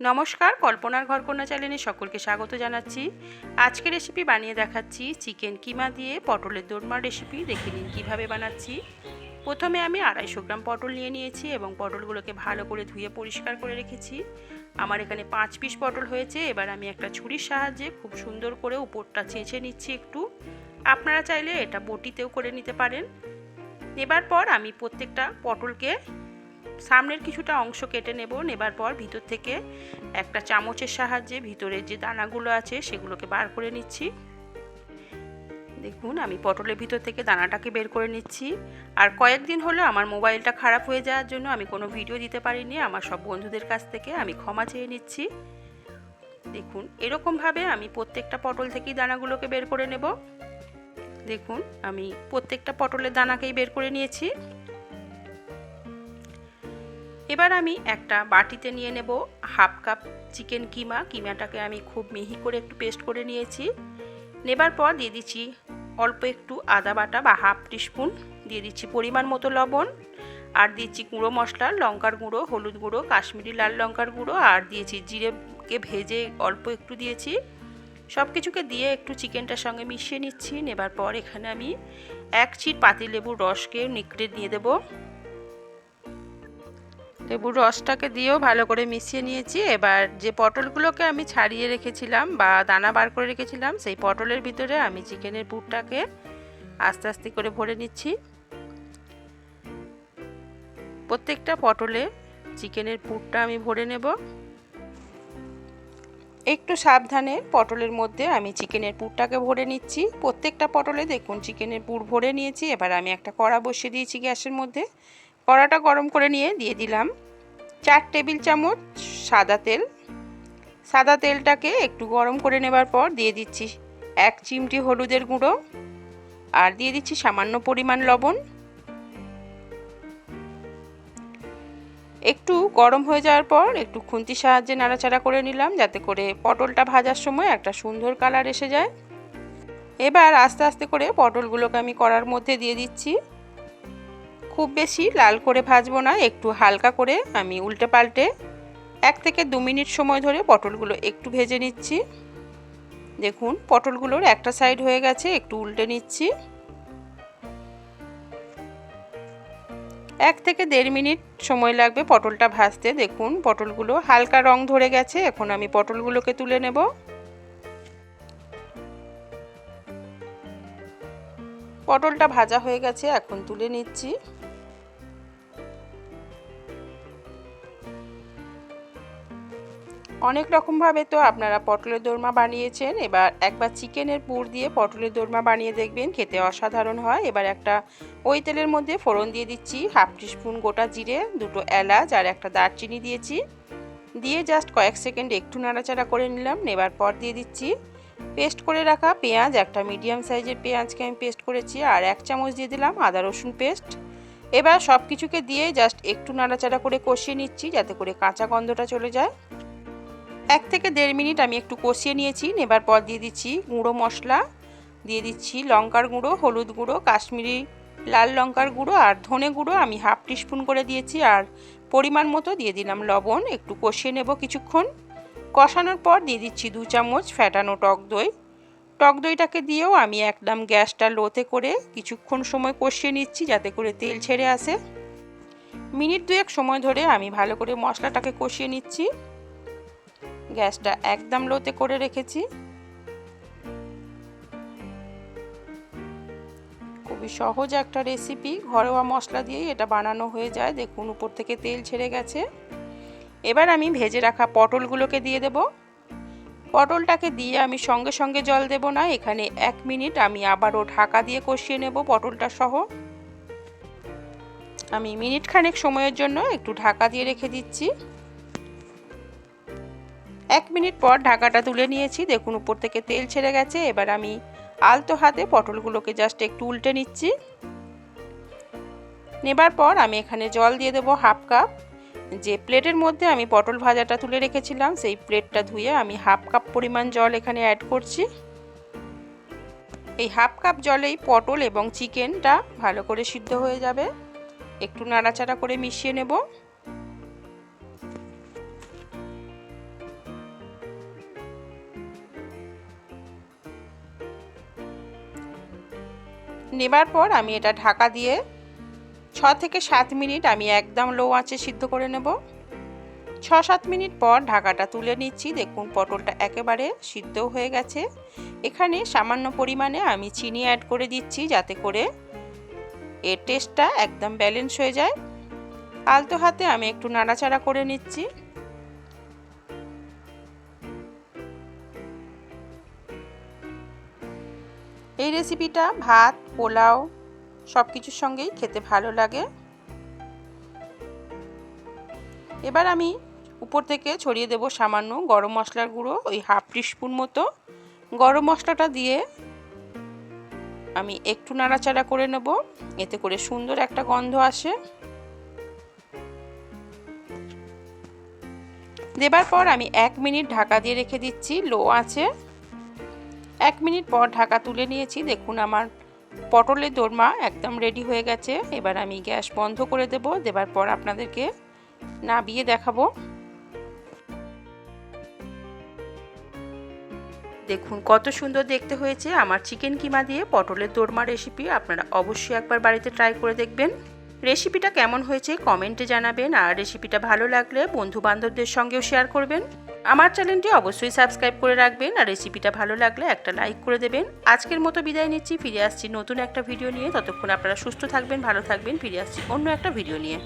নমস্কার, কল্পনার ঘরকন্যা চ্যানেলে সকলকে স্বাগত জানাচ্ছি। আজকে রেসিপি বানিয়ে দেখাচ্ছি চিকেন কিমা দিয়ে পটলের দোরমার রেসিপি দেখে নিন কীভাবে বানাচ্ছি। প্রথমে আমি আড়াইশো গ্রাম পটল নিয়ে নিয়েছি এবং পটলগুলোকে ভালো করে ধুয়ে পরিষ্কার করে রেখেছি। আমার এখানে পাঁচ পিস পটল হয়েছে, এবার আমি একটা ছুরির সাহায্যে খুব সুন্দর করে উপরটা চেঁচে নিচ্ছি একটু। আপনারা চাইলে এটা বটিতেও করে নিতে পারেন। নেবার পর আমি প্রত্যেকটা পটলকে সামনের কিছুটা অংশ কেটে নেব, নেবার পর ভিতর থেকে একটা চামচের সাহায্যে ভিতরের যে দানাগুলো আছে সেগুলোকে বার করে নিচ্ছি। দেখুন, আমি পটলের ভিতর থেকে দানাটাকে বের করে নিচ্ছি। আর কয়েকদিন হলো আমার মোবাইলটা খারাপ হয়ে যাওয়ার জন্য আমি কোনো ভিডিও দিতে পারিনি, আমার সব বন্ধুদের কাছ থেকে আমি ক্ষমা চেয়ে নিচ্ছি। দেখুন, এরকমভাবে আমি প্রত্যেকটা পটল থেকেই দানাগুলোকে বের করে নেব। দেখুন, আমি প্রত্যেকটা পটলের দানাকেই বের করে নিয়েছি। এবার আমি একটা বাটিতে নিয়ে নেব হাফ কাপ চিকেন কিমা। কিমাটাকে আমি খুব মিহি করে একটু পেস্ট করে নিয়েছি। নেবার পর দিয়ে দিচ্ছি অল্প একটু আদা বাটা বা হাফ টিস্পুন। দিয়ে দিচ্ছি পরিমাণ মতো লবণ। আর দিচ্ছি গুঁড়ো মশলা, লঙ্কার গুঁড়ো, হলুদ গুঁড়ো, কাশ্মীরি লাল লঙ্কার গুঁড়ো। আর দিয়েছি জিরেকে ভেজে অল্প একটু দিয়েছি। সব কিছুকে দিয়ে একটু চিকেনটার সঙ্গে মিশিয়ে নিচ্ছি। নেবার পর এখানে আমি এক চিট পাতিলেবুর রসকে নিকড়ে দিয়ে দেবো। লেবুর রসটাকে দিয়েও ভালো করে মিশিয়ে নিয়েছি। এবার যে পটলগুলোকে আমি ছাড়িয়ে রেখেছিলাম বা দানা বার করে রেখেছিলাম, সেই পটলের ভিতরে আমি চিকেনের পুরটাকে আস্তে আস্তে করে ভরে নিচ্ছি। প্রত্যেকটা পটলে চিকেনের পুরটা আমি ভরে নেব। একটু সাবধানে পটলের মধ্যে আমি চিকেনের পুরটাকে ভরে নিচ্ছি। প্রত্যেকটা পটলে দেখুন, চিকেনের পুর ভরে নিয়েছি। এবার আমি একটা কড়া বসিয়ে দিয়েছি গ্যাসের মধ্যে। কড়াটা গরম করে নিয়ে দিয়ে দিলাম। চার টেবিল চামচ সাদা তেল। সাদা তেলটাকে একটু গরম করে নেবার পর দিয়ে দিচ্ছি এক চিমটি হলুদের গুঁড়ো আর দিয়ে দিচ্ছি সামান্য পরিমাণ লবণ। একটু গরম হয়ে যাওয়ার পর একটু খুন্তির সাহায্যে নাড়াচাড়া করে নিলাম যাতে করে পটলটা ভাজার সময় একটা সুন্দর কালার এসে যায়। এবার আস্তে আস্তে করে পটলগুলোকে আমি কড়ার মধ্যে দিয়ে দিচ্ছি। খুব বেশি লাল করে ভাজবো না, একটু হালকা করে আমি উল্টে পাল্টে এক থেকে দু মিনিট সময় ধরে পটলগুলো একটু ভেজে নিচ্ছি। দেখুন, পটলগুলোর একটা সাইড হয়ে গেছে, একটু উল্টে নিচ্ছি। এক থেকে দেড় মিনিট সময় লাগবে পটলটা ভাজতে। দেখুন, পটলগুলো হালকা রং ধরে গেছে, এখন আমি পটলগুলোকে তুলে নেব। পটলটা ভাজা হয়ে গেছে, এখন তুলে নিচ্ছি। অনেক রকমভাবে তো আপনারা পটলের দোরমা বানিয়েছেন। এবার একবার চিকেনের পুর দিয়ে পটলের দোরমা বানিয়ে দেখবেন, খেতে অসাধারণ হয়। এবার একটা ওই তেলের মধ্যে ফোড়ন দিয়ে দিচ্ছি, হাফ টিস্পুন গোটা জিরে, দুটো এলাচ আর একটা দারচিনি দিয়েছি। দিয়ে জাস্ট কয়েক সেকেন্ড একটু নাড়াচাড়া করে নিলাম। নেবার পর দিয়ে দিচ্ছি পেস্ট করে রাখা পেঁয়াজ, একটা মিডিয়াম সাইজের পেঁয়াজকে আমি পেস্ট করেছি আর এক চামচ দিয়ে দিলাম আদা রসুন পেস্ট। এবার সব কিছুকে দিয়ে জাস্ট একটু নাড়াচাড়া করে কষিয়ে নিচ্ছি যাতে করে কাঁচা গন্ধটা চলে যায়। এক থেকে দেড় মিনিট আমি একটু কষিয়ে নিয়েছি। নেবার পর দিয়ে দিচ্ছি গুঁড়ো মশলা, দিয়ে দিচ্ছি লঙ্কার গুঁড়ো, হলুদ গুঁড়ো, কাশ্মীরি লাল লঙ্কার গুঁড়ো আর ধনে গুঁড়ো আমি হাফ টিস্পুন করে দিয়েছি আর পরিমাণ মতো দিয়ে দিলাম লবণ। একটু কষিয়ে নেব কিছুক্ষণ। কষানোর পর দিয়ে দিচ্ছি দু চামচ ফ্যাটানো টক দই। টক দইটাকে দিয়েও আমি একদম গ্যাসটা লোতে করে কিছুক্ষণ সময় কষিয়ে নিচ্ছি যাতে করে তেল ছেড়ে আসে। মিনিট দুয়েক সময় ধরে আমি ভালো করে মশলাটাকে কষিয়ে নিচ্ছি। গ্যাসটা একদম লোতে করে রেখেছি। খুবই সহজ একটা রেসিপি ঘরোয়া মশলা দিয়েই এটা বানানো হয়ে যায়। দেখুন, উপর থেকে তেল ছেড়ে গেছে। এবার আমি ভেজে রাখা পটলগুলোকে দিয়ে দেব। পটলটাকে দিয়ে আমি সঙ্গে সঙ্গে জল দেব না। এখানে এক মিনিট আমি আবারও ঢাকা দিয়ে কষিয়ে নেব পটলটা সহ। আমি মিনিট খানেক সময়ের জন্য একটু ঢাকা দিয়ে রেখে দিচ্ছি। এক মিনিট পর ঢাকাটা তুলে নিয়েছি। দেখুন, উপর থেকে তেল ছেড়ে গেছে। এবার আমি আলতো হাতে পটলগুলোকে জাস্ট একটু উল্টে নিচ্ছি। নেবার পর আমি এখানে জল দিয়ে দেবো হাফ কাপ। যে প্লেটের মধ্যে আমি পটল ভাজাটা তুলে রেখেছিলাম, সেই প্লেটটা ধুয়ে আমি হাফ কাপ পরিমাণ জল এখানে অ্যাড করছি। এই হাফ কাপ জলেই পটল এবং চিকেনটা ভালো করে সিদ্ধ হয়ে যাবে। একটু নাড়াচাড়া করে মিশিয়ে নেব। নেবার পর আমি এটা ঢাকা দিয়ে ছ থেকে সাত মিনিট আমি একদম লো আঁচে সিদ্ধ করে নেব। ছ সাত মিনিট পর ঢাকাটা তুলে নিচ্ছি। দেখুন পটলটা একেবারে সিদ্ধ হয়ে গেছে। এখানে সামান্য পরিমাণে আমি চিনি অ্যাড করে দিচ্ছি যাতে করে এর টেস্টটা একদম ব্যালেন্স হয়ে যায়। আলতো হাতে আমি একটু নাড়াচাড়া করে নিচ্ছি। এই রেসিপিটা ভাত পোলাও সব কিছুর সঙ্গেই খেতে ভালো লাগে। এবার আমি উপর থেকে ছড়িয়ে দেব সামান্য গরম মশলার গুঁড়ো, ওই হাফ টিস্পুন মতো। গরম মশলাটা দিয়ে আমি একটু নাড়াচাড়া করে নেব, এতে করে সুন্দর একটা গন্ধ আসে। দেবার পর আমি এক মিনিট ঢাকা দিয়ে রেখে দিচ্ছি, লো আছে এক মিনিট পর ঢাকা তুলে নিয়েছি, দেখুন আমার পটলের দোরমা একদম রেডি হয়ে গেছে। এবার আমি গ্যাস বন্ধ করে দেব। দেবার পর আপনাদেরকে নাবিয়ে দেখাবো। দেখুন, কত সুন্দর দেখতে হয়েছে। আমার চিকেন কিমা দিয়ে পটলের দোরমা রেসিপি আপনারা অবশ্যই একবার বাড়িতে ট্রাই করে দেখবেন। রেসিপিটা কেমন হয়েছে কমেন্টে জানাবেন। আর রেসিপিটা ভালো লাগলে বন্ধু বান্ধবদের সঙ্গেও শেয়ার করবেন। আমার চ্যানেলটি অবশ্যই সাবস্ক্রাইব করে রাখবেন আর রেসিপিটা ভালো লাগলে একটা লাইক করে দেবেন। আজকের মতো বিদায় নিচ্ছি, ফিরে আসছি নতুন একটা ভিডিও নিয়ে। ততক্ষণ আপনারা সুস্থ থাকবেন, ভালো থাকবেন, ফিরে আসছি অন্য একটা ভিডিও নিয়ে।